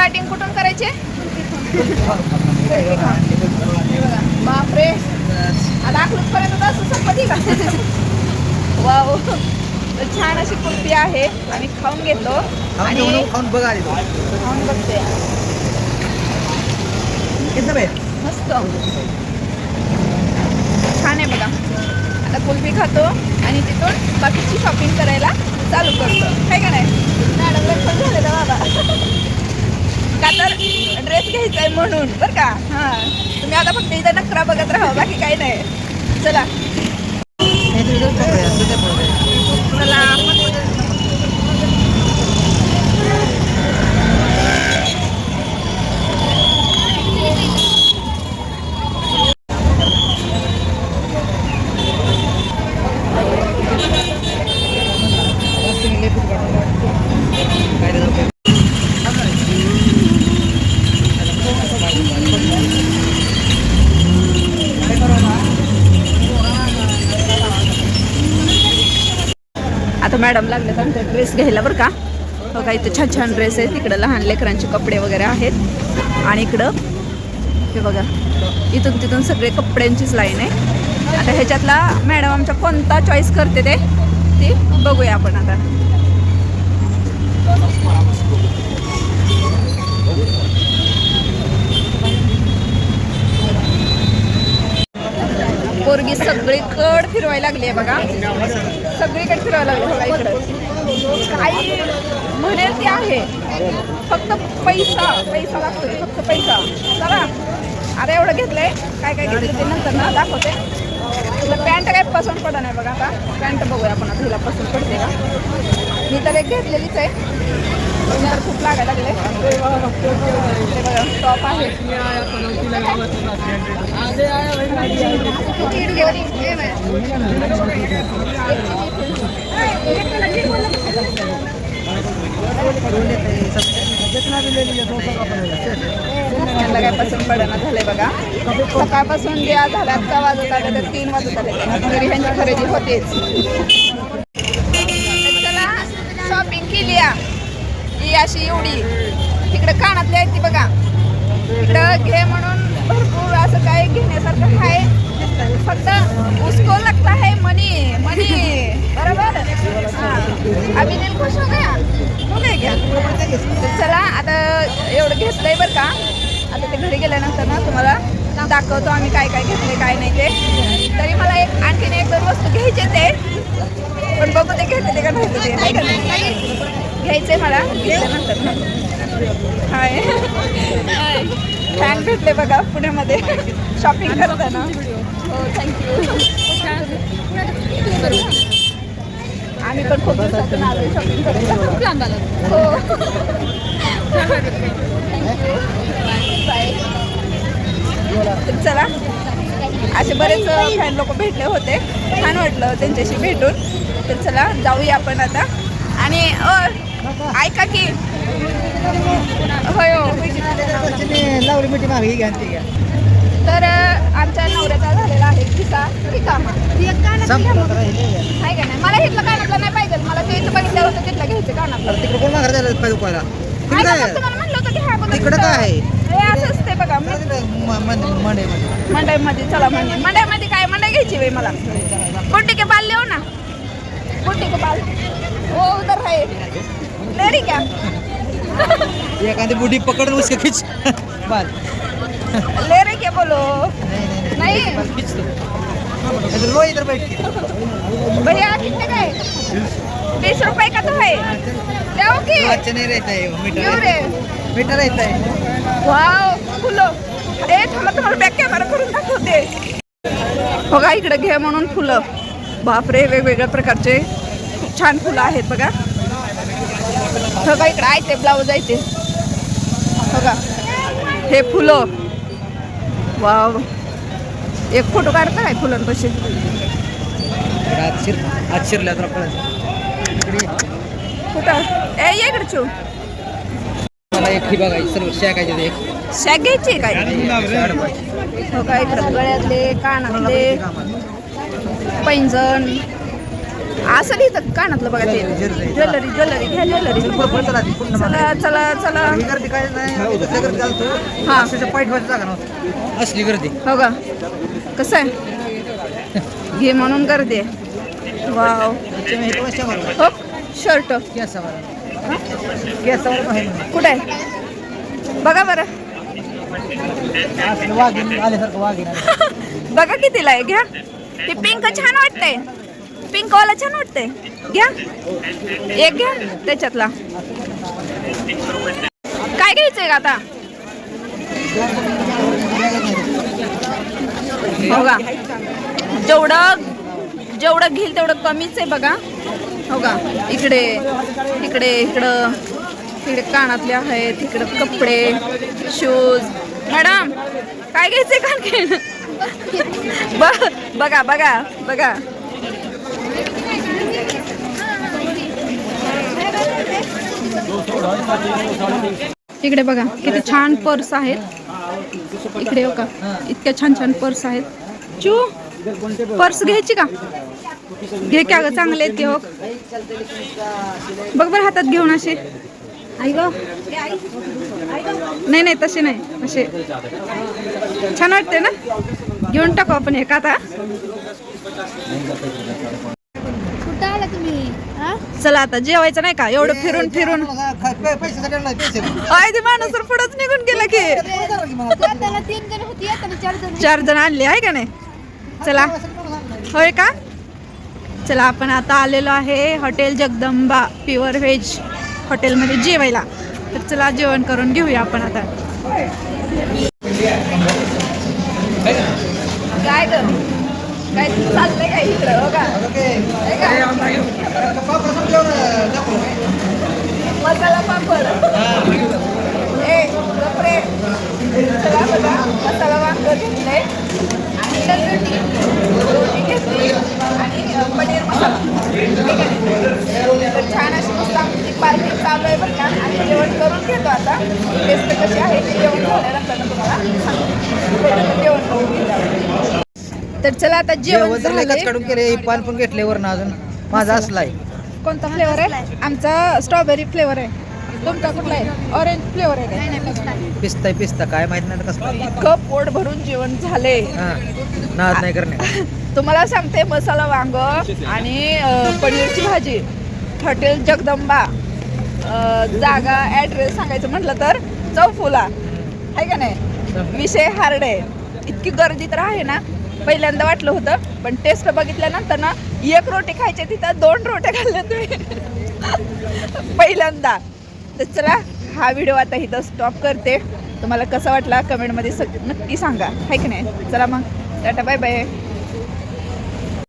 Starting कुठून करायचे? बापरे. आता अकलूजपर्यंत असं संपत्ती का? वाव. छान अशी कुल्फी आहे. आम्ही खाऊन घेतो. आणि खाऊन बघा खाऊन बघते. मस्त. छान आहे बघा. आता कुल्फी खातो आणि तिथून बाकीची शॉपिंग करायला चालू करतो. काय का नाही? झालेलं बाबा का तर ड्रेस घ्यायचा आहे म्हणून बरं का? हां. तुम्ही आता फक्त इथं नखरा बघत राहा बाकी काही नाही. चला. चला आता मॅडम लागले तर ड्रेस घ्यायला बरं का. बघा इथं छान छान ड्रेस आहेत. इकडं लहान लेकरांचे कपडे वगैरे आहेत. आणि इकडं हे बघा इथून तिथून सगळे कपड्यांचीच लाईन आहे. आता ह्याच्यातला मॅडम आमच्या कोणता चॉईस करते ते ती बघूया आपण आता. पोरगी सगळीकड फिरवायला लागली आहे बघा. सगळीकडे फिरवायला लागलं इकडं. काही म्हणेल ते आहे. फक्त पैसा पैसा लागतो फक्त पैसा. चला. आता एवढं घेतलंय. काय काय घेतलं ते नंतर ना दाखवते. तुला पॅन्ट काय पसंत पडत नाही बघा आता. पॅन्ट बघूया आपण आता हिला पसंत पडते का? मी तर एक घेतलेलीच आहे. खूप लागायला लागले टॉप आहे. त्यांना काय पसंत झालंय बघा. सकाळपासून ज्या झाल्यात का वाजत आले तर तीन वाजत आले तरी ह्यांची खरेदी होतेच तर चला शॉपिंग केली आ. ही अशी एवढी. तिकडे कानातली आहेत ती बघा. इकडं घे म्हणून भरपूर असं काय घेण्यासारखं आहे. फक्त उसको लगता है मनी मनी. बरोबर? अभिनील खुश हो गया? हो गया चला आता एवढं घेतलंय बरं का. आता ते घरी गेल्यानंतर ना तुम्हाला दाखवतो आम्ही काय काय घेतले काय नाही ते. तरी मला एक आणखीन एक दोन वस्तू घ्यायचे ते. पण बघू ते घेतले का नाही आहे घ्यायचंय मला? घेतल्यानंतर हाय हाय. फॅन भेटले बघा पुण्यामध्ये. शॉपिंग करताना. हो थँक्यू आम्ही पण खूप दिवसातून आलो शॉपिंग करायला. हो. चला. असे बरेच फॅन लोक भेटले होते. छान वाटलं त्यांच्याशी भेटून. तर चला जाऊया आपण आता. आणि ऐका की. होय हो. लावली मिठी मागे घ्या ते घ्या. तर आमच्या नवऱ्याचा झालेला आहे किसा रिकामा आहे. का नाही? मला इथलं कानातलं नाही पाहिजे. मला ते इथं बघितलं होतं तिथलं घ्यायचं कानातलं तिकडे कोण माघार झालं पाहिजे उपायला तिकडे ऐका, काय? मग तुम्हाला म्हणलं होतं की बघा तिकडं. काय? आहे? हे असं असते बघा मी- मंडे मंडईमध्ये. चला मंडई मंडईमध्ये काय? मंडई घ्यायची बाई मला. बुट्टी के बाल लिहो ना. बुट्टी के बाल. वो उधर है ले रही क्या एखादी बुढ़ी पकड़ उसके खींच. बाल. ले रही क्या बोलो. नहीं खींच दो इधर लो इधर बैठ के. भैया कितने का है? बीस रुपए का तो है. जाओ की. अच्छा नहीं रहता है मीठा क्यों रे? मीठा रहता है. वाव फुलं. ए थांबा तुम्हाला बॅक कॅमेरा करून दाखवते. बघा इकडे घे म्हणून फुलं. बापरे वेगवेगळ्या प्रकारचे खूप छान फुलं आहेत बघा. बघा इकडे आहे ते ब्लाऊज आहे ते. बघा हे फुलं. वाव. एक फोटो काढता काय फुलांपाशी? कुठं? ए इकडे चू. एक ही बघायची सर्व शेकायचे ते एक. शॅक घ्यायची काय. हो का इकडं गळ्यातले कानातले पैंजण. असं इथं कानातलं बघा ते. Jewellery jewellery. घ्या ज्वेलरी. चला. चला चला चला. ही नाही हा. असली गर्दी. हो का? कसं आहे? घे म्हणून गर्दी आहे. वाव. हो? शर्ट. कुठे आहे? बघा बरं. बघा कितीला आहे. घ्या. ते पिंक छान वाटतंय. पिंक वाला छान वाटतंय. घ्या. एक घ्या त्याच्यातला. काय घ्यायचंय का आता? हो का? जेवढं जेवढं घेईल तेवढं कमीच आहे बघा. हो का? इकडे इकडे इकडं इकडे कानातले आहेत इकडे कपडे शूज मॅडम काय घ्यायचंय का आणखीन? बघा बघा बघा. इकडे बघा किती छान पर्स आहेत. इकडे बघा इतक्या छान छान पर्स आहेत. चू पर्स घ्यायची का? घे क्या ग चांगले आहेत की हो बघ बरं हातात घेऊन असे. आई ग. नाही नाही तसे नाही असे. छान वाटते ना? घेऊन टाकू आपण एक आता. कुठं आला तुम्ही हा? चला आता जेवायचं नाही का? एवढं फिरून फिरून. आय ते माणूस तर पुढंच निघून गेला की. चार जण आणले आहे का नाही? चला. होय का? चला आपण आता आलेलो आहे हॉटेल जगदंबा प्युअर व्हेज हॉटेलमध्ये जेवायला. तर चला जेवण करून घेऊया आपण आता. काय काय चाललंय काय इकडं? हो का? जेवण जेवण तर झालंय. काढून केले पान पण घेतले वरनं अजून. माझा असलाय. कोणता फ्लेवर आहे? आमचा स्ट्रॉबेरी फ्लेवर आहे. तुमचा कुठला आहे? ऑरेंज फ्लेवर आहे काय? पिस्ता पिस्ता. काय माहीत नाही आता कसला. इतकं पोट भरून जेवण झाले हा नाद नाही करणे. तुम्हाला सांगते मसाला वांग आणि अ, पनीरची भाजी. हॉटेल जगदंबा. अ, जागा ॲड्रेस सांगायचं म्हटलं तर चौफुला. आहे का नाही? विषय हार्ड आहे. इतकी गर्दी तर आहे ना? पहिल्यांदा वाटलं होतं पण टेस्ट बघितल्यानंतर ना एक रोटी खायची तिथं दोन रोट्या खाल्ल्या तुम्ही. पहिल्यांदा. तर चला हा व्हिडिओ आता इथं स्टॉप करते. तुम्हाला कसा वाटला? कमेंटमध्ये स नक्की सांगा. आहे की नाही? चला मग. Tata bye bye